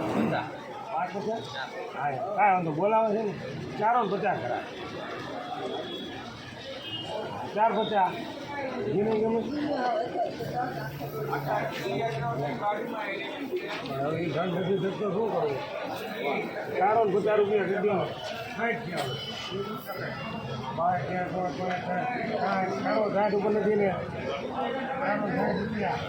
પાંચ પચાસ હા કાંઈ વાંધો બોલાવે છે ને ચારો ને પચાસ ખરા ચાર પચાસ જીને ગમે હવે એ ઘણ શું કરવું ચારો ને રૂપિયા કીધી સાઠ થયા ચારો સાઠ ઉપર નથી ને ચારો રૂપિયા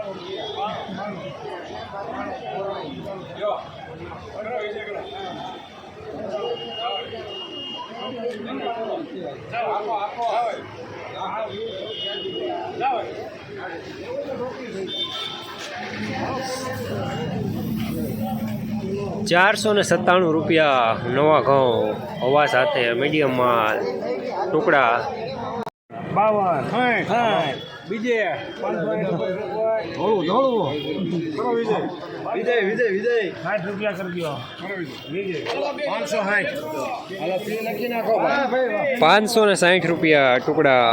ચોરાસી ને સત્તાણું રૂપિયા નવા ઘઉં હવા સાથે મીડિયમ માલ ટુકડા. બાવન બીજે ધોળું ધોળું. વિજય. વિજય વિજય સાઠ રૂપિયા કરજો વિજય. પાંચસો સાઠ. હાલો ફી લખી નાખો પાંચસો ને સાઠ રૂપિયા ટુકડા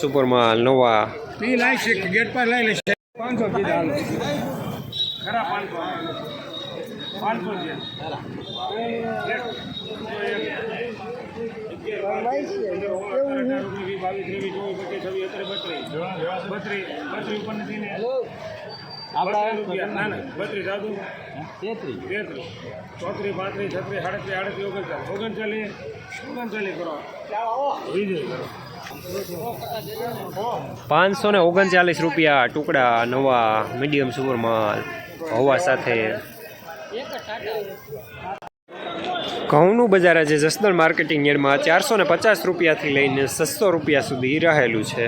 સુપરમાલ નવા. ફી લાવી છે ગેટ પર લઈ લેશે. પાંચસો કીધા ખરા પાંચસો. પાંચસો છે. ચોત્રીસ પાંત્રીસ છત્રીસ સાડત્રીસ આડત્રીસ ઓગણચાલીસ. ઓગણચાલીસ ઓગણચાલીસ કરો. વિજય કરો. પાંચસો ને ઓગણચાલીસ રૂપિયા ટુકડા નવા મીડિયમ સુપર માલ હોવા સાથે. ઘઉંનું બજાર આજે જસદણ માર્કેટિંગ યાર્ડમાં ચારસો ને પચાસ રૂપિયાથી લઈને છસો રૂપિયા સુધી રહેલું છે.